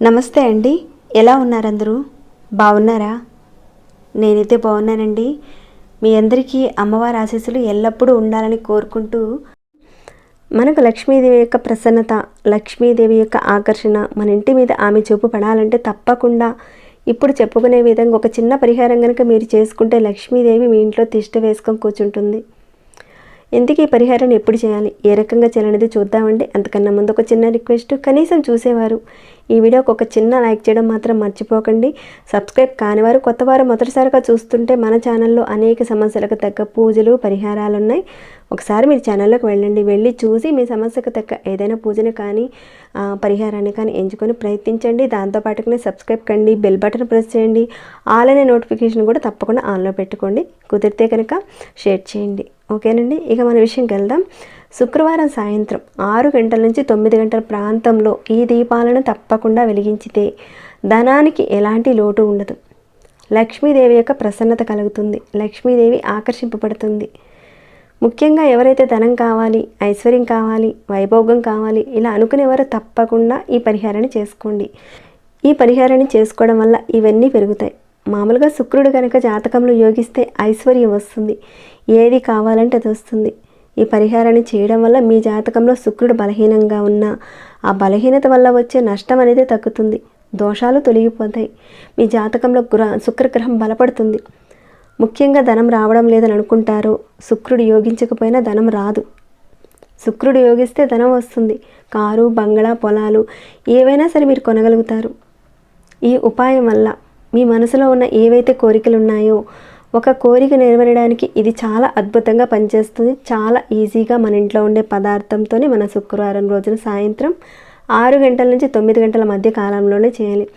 నమస్తే అండి. ఎలా ఉన్నారందరూ? బాగున్నారా? నేనైతే బాగున్నానండి. మీ అందరికీ అమ్మవారి ఆశీస్సులు ఎల్లప్పుడూ ఉండాలని కోరుకుంటూ మనకు లక్ష్మీదేవి యొక్క ప్రసన్నత లక్ష్మీదేవి యొక్క ఆకర్షణ మన ఇంటి మీద ఆమె చూపు పడాలంటే తప్పకుండా ఇప్పుడు చెప్పుకునే విధంగా ఒక చిన్న పరిహారం కనుక మీరు చేసుకుంటే లక్ష్మీదేవి మీ ఇంట్లో తిష్ట వేసుకొని కూర్చుంటుంది. ఎందుకు ఈ పరిహారాన్ని ఎప్పుడు చేయాలి? ఏ రకంగా చేయాలనేది చూద్దామండి. అంతకన్నా ముందు ఒక చిన్న రిక్వెస్ట్ కనీసం చూసేవారు. ఈ వీడియోకి ఒక చిన్న లైక్ చేయడం మాత్రం మర్చిపోకండి. సబ్స్క్రైబ్ కానివారు కొత్తవారు మొదటిసారిగా చూస్తుంటే మన ఛానల్లో అనేక సమస్యలకు తగ్గ పూజలు పరిహారాలు ఉన్నాయి ఒకసారి మీరు ఛానల్లోకి వెళ్ళండి. వెళ్ళి చూసి మీ సమస్యకు తగ్గ ఏదైనా పూజను కానీ పరిహారాన్ని కానీ ఎంచుకొని ప్రయత్నించండి. దాంతోపాటుగానే సబ్స్క్రైబ్ కండి బెల్ బటన్ ప్రెస్ చేయండి. ఆల్ అనే నోటిఫికేషన్ కూడా తప్పకుండా ఆన్లో పెట్టుకోండి. కుదిరితే కనుక షేర్ చేయండి. ఓకేనండి? ఇక మన విషయంకి వెళ్దాం శుక్రవారం సాయంత్రం ఆరు గంటల నుంచి తొమ్మిది గంటల ప్రాంతంలో ఈ దీపాలను తప్పకుండా వెలిగించితే ధనానికి ఎలాంటి లోటు ఉండదు. లక్ష్మీదేవి యొక్క ప్రసన్నత కలుగుతుంది. లక్ష్మీదేవి ఆకర్షింపబడుతుంది. ముఖ్యంగా ఎవరైతే ధనం కావాలి ఐశ్వర్యం కావాలి వైభోగం కావాలి ఇలా అనుకునేవారు తప్పకుండా ఈ పరిహారాన్ని చేసుకోండి. ఈ పరిహారాన్ని చేసుకోవడం వల్ల ఇవన్నీ పెరుగుతాయి. మామూలుగా శుక్రుడు కనుక జాతకంలో యోగిస్తే ఐశ్వర్యం వస్తుంది. ఏది కావాలంటే అది వస్తుంది. ఈ పరిహారాన్ని చేయడం వల్ల మీ జాతకంలో శుక్రుడు బలహీనంగా ఉన్న ఆ బలహీనత వల్ల వచ్చే నష్టం అనేది తగ్గుతుంది. దోషాలు తొలగిపోతాయి. మీ జాతకంలో గ్రహ శుక్రగ్రహం బలపడుతుంది. ముఖ్యంగా ధనం రావడం లేదని అనుకుంటారు. శుక్రుడు యోగించకపోయినా ధనం రాదు. శుక్రుడు యోగిస్తే ధనం వస్తుంది. కారు బంగళా పొలాలు ఏవైనా సరే మీరు కొనగలుగుతారు. ఈ ఉపాయం వల్ల మీ మనసులో ఉన్న ఏవైతే కోరికలు ఉన్నాయో ఒక కోరిక నెరవేరడానికి ఇది చాలా అద్భుతంగా పనిచేస్తుంది. చాలా ఈజీగా మన ఇంట్లో ఉండే పదార్థంతోనే మన శుక్రవారం రోజున సాయంత్రం ఆరు గంటల నుంచి తొమ్మిది గంటల మధ్య కాలంలోనే చేయాలి.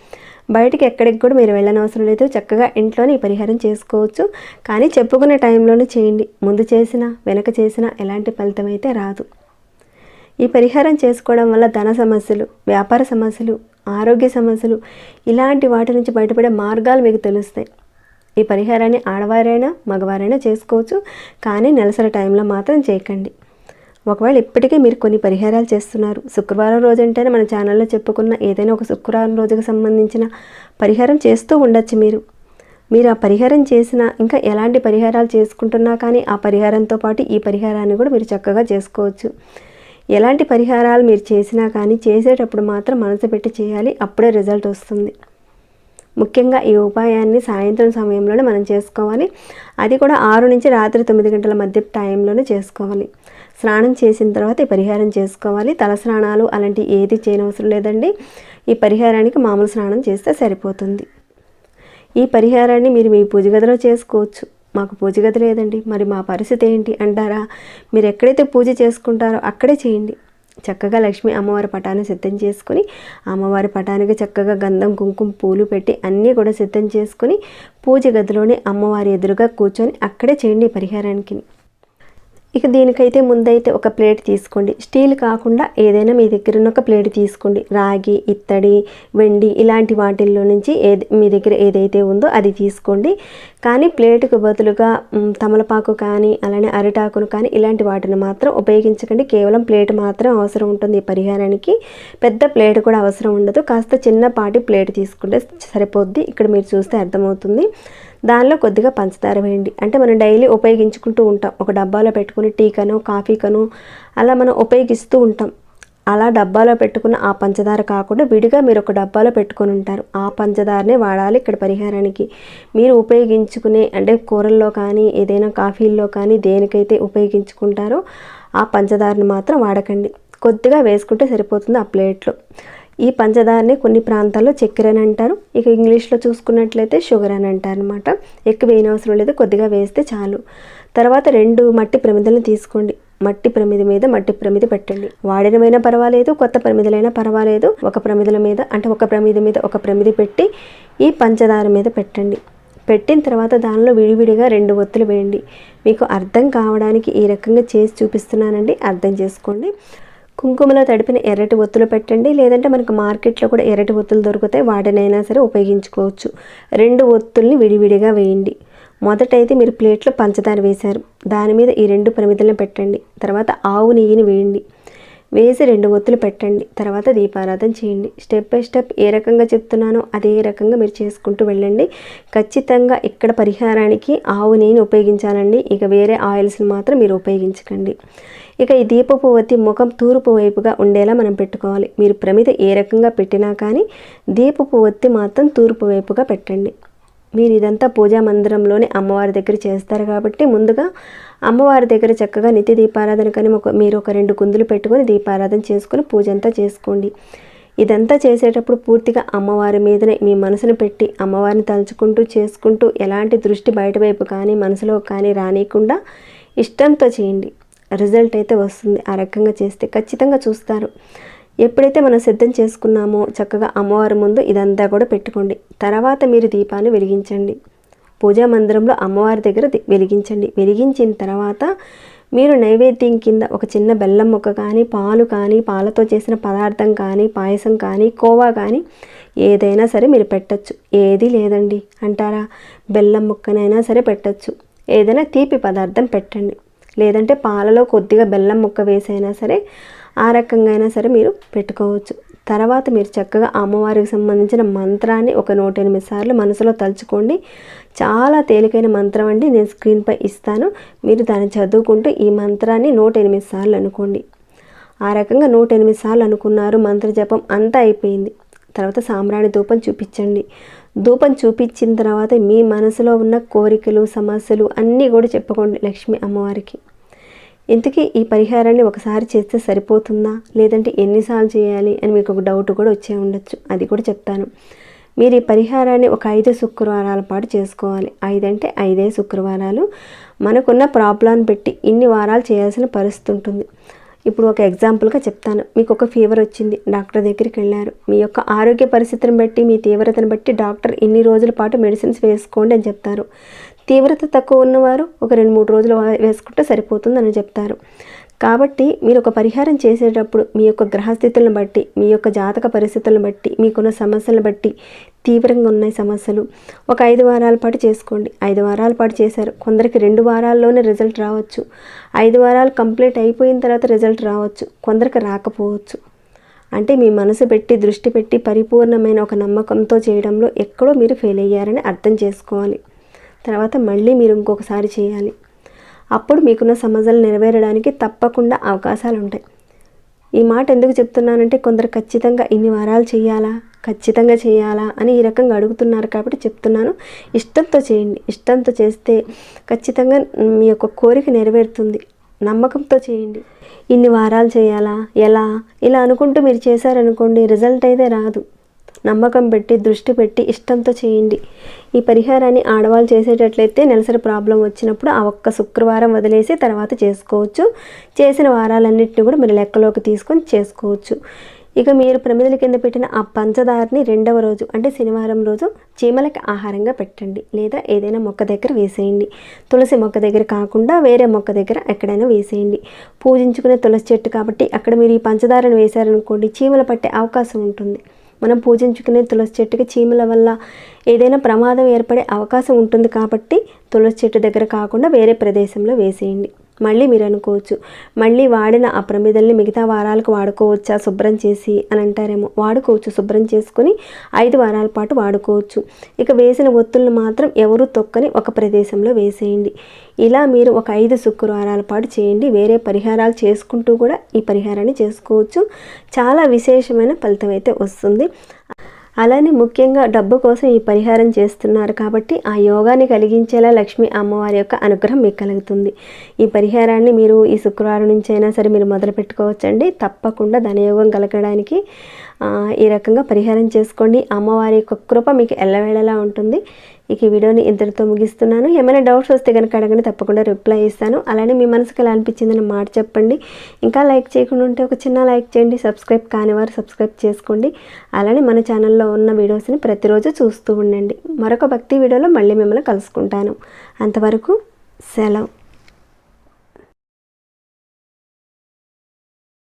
బయటికి ఎక్కడికి కూడా మీరు వెళ్ళనవసరం లేదు. చక్కగా ఇంట్లోనే ఈ పరిహారం చేసుకోవచ్చు. కానీ చెప్పుకునే టైంలోనే చేయండి. ముందు చేసినా వెనక చేసినా ఎలాంటి ఫలితం అయితే రాదు. ఈ పరిహారం చేసుకోవడం వల్ల ధన సమస్యలు వ్యాపార సమస్యలు ఆరోగ్య సమస్యలు ఇలాంటి వాటి నుంచి బయటపడే మార్గాలు మీకు తెలుస్తాయి. ఈ పరిహారాన్ని ఆడవారైనా మగవారైనా చేసుకోవచ్చు కానీ నెలసరి టైంలో మాత్రం చేయకండి. ఒకవేళ ఇప్పటికే మీరు కొన్ని పరిహారాలు చేస్తున్నారు శుక్రవారం రోజు అంటేనే మన ఛానల్లో చెప్పుకున్న ఏదైనా ఒక శుక్రవారం రోజుకు సంబంధించిన పరిహారం చేస్తూ ఉండొచ్చు మీరు. మీరు ఆ పరిహారం చేసినా ఇంకా ఎలాంటి పరిహారాలు చేసుకుంటున్నా కానీ ఆ పరిహారంతో పాటు ఈ పరిహారాన్ని కూడా మీరు చక్కగా చేసుకోవచ్చు. ఎలాంటి పరిహారాలు మీరు చేసినా కానీ చేసేటప్పుడు మాత్రం మనసు పెట్టి చేయాలి అప్పుడే రిజల్ట్ వస్తుంది. ముఖ్యంగా ఈ ఉపాయాన్ని సాయంత్రం సమయంలోనే మనం చేసుకోవాలి. అది కూడా ఆరు నుంచి రాత్రి తొమ్మిది గంటల మధ్య టైంలోనే చేసుకోవాలి. స్నానం చేసిన తర్వాత ఈ పరిహారం చేసుకోవాలి. తల స్నానాలు అలాంటి ఏది చేయనవసరం లేదండి. ఈ పరిహారానికి మామూలు స్నానం చేస్తే సరిపోతుంది. ఈ పరిహారాన్ని మీరు మీ పూజ గదిలో చేసుకోవచ్చు. మాకు పూజ గది లేదండి. మరి మా పరిస్థితి ఏంటి అంటారా? మీరు ఎక్కడైతే పూజ చేసుకుంటారో అక్కడే చేయండి. చక్కగా లక్ష్మీ అమ్మవారి పటాన్ని సిద్ధం చేసుకుని అమ్మవారి పటానికి చక్కగా గంధం కుంకుమ పూలు పెట్టి అన్నీ కూడా సిద్ధం చేసుకుని పూజ గదిలోనే అమ్మవారి ఎదురుగా కూర్చొని అక్కడే చేయండి పరిహారానికి. ఇక దీనికైతే ముందైతే ఒక ప్లేట్ తీసుకోండి. స్టీల్ కాకుండా ఏదైనా మీ దగ్గర ఉన్న ఒక ప్లేట్ తీసుకోండి. రాగి ఇత్తడి వెండి ఇలాంటి వాటిల్లో నుంచి ఏది మీ దగ్గర ఏదైతే ఉందో అది తీసుకోండి. కానీ ప్లేటుకు బదులుగా తమలపాకు కానీ అలానే అరిటాకును కానీ ఇలాంటి వాటిని మాత్రం ఉపయోగించకండి. కేవలం ప్లేట్ మాత్రం అవసరం ఉంటుంది ఈ పరిహారానికి. పెద్ద ప్లేట్ కూడా అవసరం ఉండదు. కాస్త చిన్నపాటి ప్లేట్ తీసుకుంటే సరిపోద్ది. ఇక్కడ మీరు చూస్తే అర్థమవుతుంది. దానిలో కొద్దిగా పంచదార వేయండి. అంటే మనం డైలీ ఉపయోగించుకుంటూ ఉంటాం. ఒక డబ్బాలో పెట్టుకుని టీకనో కాఫీకనో అలా మనం ఉపయోగిస్తూ ఉంటాం. అలా డబ్బాలో పెట్టుకున్న ఆ పంచదార కాకుండా విడిగా మీరు ఒక డబ్బాలో పెట్టుకొని ఉంటారు. ఆ పంచదారనే వాడాలి ఇక్కడ పరిహారానికి. మీరు ఉపయోగించుకునే అంటే కూరల్లో కానీ ఏదైనా కాఫీల్లో కానీ దేనికైతే ఉపయోగించుకుంటారో ఆ పంచదారని మాత్రం వాడకండి. కొద్దిగా వేసుకుంటే సరిపోతుంది ఆ ప్లేట్లో. ఈ పంచదారని కొన్ని ప్రాంతాల్లో చక్కెర అని అంటారు. ఇక ఇంగ్లీష్లో చూసుకున్నట్లయితే షుగర్ అని అంటారు అనమాట ఎక్కువ వేయనవసరం లేదు కొద్దిగా వేస్తే చాలు. తర్వాత రెండు మట్టి ప్రమిదలను తీసుకోండి. మట్టి ప్రమిద మీద మట్టి ప్రమిద పెట్టండి. వాడినమైనా పర్వాలేదు కొత్త ప్రమిదలైనా పర్వాలేదు. ఒక ప్రమిదల మీద అంటే ఒక ప్రమిది మీద ఒక ప్రమిద పెట్టి ఈ పంచదార మీద పెట్టండి. పెట్టిన తర్వాత దానిలో విడివిడిగా రెండు ఒత్తులు వేయండి. మీకు అర్థం కావడానికి ఈ రకంగా చేసి చూపిస్తున్నానండి. అర్థం చేసుకోండి. కుంకుమలో తడిపిన ఎర్రటి ఒత్తులు పెట్టండి. లేదంటే మనకు మార్కెట్లో కూడా ఎర్రటి ఒత్తులు దొరుకుతాయి. వాటినైనా సరే ఉపయోగించుకోవచ్చు. రెండు ఒత్తుల్ని విడివిడిగా వేయండి. మొదటైతే మీరు ప్లేట్లో పంచదార వేశారు. దాని మీద ఈ రెండు పరిమితులను పెట్టండి. తర్వాత ఆవు నెయ్యిని వేయండి. వేసి రెండు ఒత్తులు పెట్టండి. తర్వాత దీపారాధన చేయండి. స్టెప్ బై స్టెప్ ఏ రకంగా చెప్తున్నానో అదే రకంగా మీరు చేసుకుంటూ వెళ్ళండి. ఖచ్చితంగా ఇక్కడ పరిహారానికి ఆవు నెయ్యిని ఉపయోగించాలండి. ఇక వేరే ఆయిల్స్ని మాత్రం మీరు ఉపయోగించకండి. ఇక ఈ దీపపు ఒత్తి ముఖం తూర్పు వైపుగా ఉండేలా మనం పెట్టుకోవాలి. మీరు ప్రమిద ఏ రకంగా పెట్టినా కానీ దీపపు ఒత్తి మాత్రం తూర్పు వైపుగా పెట్టండి. మీరు ఇదంతా పూజా మందిరంలోనే అమ్మవారి దగ్గర చేస్తారు కాబట్టి ముందుగా అమ్మవారి దగ్గర చక్కగా నిత్య దీపారాధన కానీ ఒక మీరు ఒక రెండు కుందులు పెట్టుకొని దీపారాధన చేసుకొని పూజ అంతా చేసుకోండి. ఇదంతా చేసేటప్పుడు పూర్తిగా అమ్మవారి మీదనే మీ మనసును పెట్టి అమ్మవారిని తలుచుకుంటూ చేసుకుంటూ ఎలాంటి దృష్టి బయటవైపు కానీ మనసులో కానీ రానియకుండా ఇష్టంతో చేయండి. రిజల్ట్ అయితే వస్తుంది. ఆ రకంగా చేస్తే ఖచ్చితంగా చూస్తారు. ఎప్పుడైతే మనం సిద్ధం చేసుకున్నామో చక్కగా అమ్మవారి ముందు ఇదంతా కూడా పెట్టుకోండి. తర్వాత మీరు దీపాన్ని వెలిగించండి. పూజా మందిరంలో అమ్మవారి దగ్గర వెలిగించండి. వెలిగించిన తర్వాత మీరు నైవేద్యం కింద ఒక చిన్న బెల్లం ముక్క కానీ పాలు కానీ పాలతో చేసిన పదార్థం కానీ పాయసం కానీ కోవా కానీ ఏదైనా సరే మీరు పెట్టచ్చు. ఏది లేదండి అంటారా? బెల్లం ముక్కనైనా సరే పెట్టచ్చు. ఏదైనా తీపి పదార్థం పెట్టండి. లేదంటే పాలలో కొద్దిగా బెల్లం ముక్క వేసైనా సరే ఆ రకంగా అయినా సరే మీరు పెట్టుకోవచ్చు. తర్వాత మీరు చక్కగా అమ్మవారికి సంబంధించిన మంత్రాన్ని ఒక నూట ఎనిమిది సార్లు మనసులో తలుచుకోండి. చాలా తేలికైన మంత్రం అండి. నేను స్క్రీన్పై ఇస్తాను. మీరు దాన్ని చదువుకుంటూ ఈ మంత్రాన్ని నూట ఎనిమిది సార్లు అనుకోండి. ఆ రకంగా నూట ఎనిమిది సార్లు అనుకున్నారు. మంత్ర జపం అంతా అయిపోయింది. తర్వాత సాంబ్రాణి ధూపం చూపించండి. ధూపం చూపించిన తర్వాత మీ మనసులో ఉన్న కోరికలు సమస్యలు అన్నీ కూడా చెప్పుకోండి లక్ష్మి అమ్మవారికి. ఇంతకీ ఈ పరిహారాన్ని ఒకసారి చేస్తే సరిపోతుందా? లేదంటే ఎన్నిసార్లు చేయాలి అని మీకు ఒక డౌట్ కూడా వచ్చే ఉండొచ్చు. అది కూడా చెప్తాను. మీరు ఈ పరిహారాన్ని ఒక ఐదు శుక్రవారాల పాటు చేసుకోవాలి. ఐదంటే ఐదే శుక్రవారాలు. మనకున్న ప్రాబ్లాన్ని పెట్టి ఇన్ని వారాలు చేయాల్సిన పరిస్థితి ఉంటుంది. ఇప్పుడు ఒక ఎగ్జాంపుల్గా చెప్తాను. మీకు ఒక ఫీవర్ వచ్చింది. డాక్టర్ దగ్గరికి వెళ్ళారు. మీ యొక్క ఆరోగ్య పరిస్థితిని బట్టి మీ తీవ్రతను బట్టి డాక్టర్ ఇన్ని రోజుల పాటు మెడిసిన్స్ వేసుకోండి అని చెప్తారు. తీవ్రత తక్కువ ఉన్నవారు ఒక రెండు మూడు రోజులు వేసుకుంటే సరిపోతుందని చెప్తారు. కాబట్టి మీరు ఒక పరిహారం చేసేటప్పుడు మీ యొక్క గ్రహస్థితులను బట్టి మీ యొక్క జాతక పరిస్థితులను బట్టి మీకున్న సమస్యలను బట్టి తీవ్రంగా ఉన్నాయి సమస్యలు. ఒక ఐదు వారాల పాటు చేసుకోండి. ఐదు వారాల పాటు చేశారు. కొందరికి రెండు వారాల్లోనే రిజల్ట్ రావచ్చు. ఐదు వారాలు కంప్లీట్ అయిపోయిన తర్వాత రిజల్ట్ రావచ్చు. కొందరికి రాకపోవచ్చు. అంటే మీ మనసు పెట్టి దృష్టి పెట్టి పరిపూర్ణమైన ఒక నమ్మకంతో చేయడంలో ఎక్కడో మీరు ఫెయిల్ అయ్యారని అర్థం చేసుకోవాలి. తర్వాత మళ్ళీ మీరు ఇంకొకసారి చేయాలి. అప్పుడు మీకున్న సమస్యలు నెరవేరడానికి తప్పకుండా అవకాశాలు ఉంటాయి ఈ మాట ఎందుకు చెప్తున్నానంటే కొందరు ఖచ్చితంగా ఇన్ని వారాలు చేయాలా ఖచ్చితంగా చేయాలా అని ఈ రకంగా అడుగుతున్నారు కాబట్టి చెప్తున్నాను. ఇష్టంతో చేయండి. ఇష్టంతో చేస్తే ఖచ్చితంగా మీ యొక్క కోరిక నెరవేరుతుంది. నమ్మకంతో చేయండి. ఇన్ని వారాలు చేయాలా? ఎలా? ఇలా అనుకుంటూ మీరు చేశారనుకోండి రిజల్ట్ అయితే రాదు. నమ్మకం పెట్టి దృష్టి పెట్టి ఇష్టంతో చేయండి. ఈ పరిహారాన్ని ఆడవాళ్ళు చేసేటట్లయితే నెలసరి ప్రాబ్లం వచ్చినప్పుడు ఆ ఒక్క శుక్రవారం వదిలేసి తర్వాత చేసుకోవచ్చు. చేసిన వారాలన్నింటినీ కూడా మీరు లెక్కలోకి తీసుకొని చేసుకోవచ్చు. ఇక మీరు ప్రమిదల కింద పెట్టిన ఆ పంచదారని రెండవ రోజు అంటే శనివారం రోజు చీమలకి ఆహారంగా పెట్టండి. లేదా ఏదైనా మొక్క దగ్గర వేసేయండి. తులసి మొక్క దగ్గర కాకుండా వేరే మొక్క దగ్గర ఎక్కడైనా వేసేయండి. పూజించుకునే తులసి చెట్టు కాబట్టి అక్కడ మీరు ఈ పంచదారను వేశారనుకోండి చీమలు పట్టే అవకాశం ఉంటుంది. మనం పూజించుకునే తులసి చెట్టుకి చీమల వల్ల ఏదైనా ప్రమాదం ఏర్పడే అవకాశం ఉంటుంది కాబట్టి తులసి చెట్టు దగ్గర కాకుండా వేరే ప్రదేశంలో వేసేయండి. మళ్ళీ మీరు అనుకోవచ్చు మళ్ళీ వాడిన ఆ ప్రమిదల్ని మిగతా వారాలకు వాడుకోవచ్చా? శుభ్రం చేసి అని అంటారేమో. వాడుకోవచ్చు శుభ్రం చేసుకొని ఐదు వారాల పాటు వాడుకోవచ్చు. ఇక వేసిన ఒత్తులను మాత్రం ఎవరు తొక్కని ఒక ప్రదేశంలో వేసేయండి. ఇలా మీరు ఒక ఐదు శుక్రవారాల పాటు చేయండి. వేరే పరిహారాలు చేసుకుంటూ కూడా ఈ పరిహారాన్ని చేసుకోవచ్చు. చాలా విశేషమైన ఫలితం అయితే వస్తుంది. అలానే ముఖ్యంగా డబ్బు కోసం ఈ పరిహారం చేస్తున్నారు కాబట్టి ఆ యోగాన్ని కలిగించేలా లక్ష్మీ అమ్మవారి యొక్క అనుగ్రహం మీకు కలుగుతుంది. ఈ పరిహారాన్ని మీరు ఈ శుక్రవారం నుంచి అయినా సరే మీరు మొదలు పెట్టుకోవచ్చండి. తప్పకుండా ధనయోగం కలగడానికి ఈ రకంగా పరిహారం చేసుకోండి. అమ్మవారి యొక్క కృప మీకు ఎల్లవేళలా ఉంటుంది. ఇక ఈ వీడియోని ఇంతటితో ముగిస్తున్నాను. ఏమైనా డౌట్స్ వస్తే కనుక అడగండి తప్పకుండా రిప్లై ఇస్తాను. అలానే మీ మనసుకు ఎలా అనిపించిందని మాట చెప్పండి. ఇంకా లైక్ చేయకుండా ఉంటే ఒక చిన్న లైక్ చేయండి సబ్స్క్రైబ్ కానివారు సబ్స్క్రైబ్ చేసుకోండి. అలానే మన ఛానల్లో ఉన్న వీడియోస్ని ప్రతిరోజు చూస్తూ ఉండండి. మరొక భక్తి వీడియోలో మళ్ళీ మిమ్మల్ని కలుసుకుంటాను. అంతవరకు సెలవు.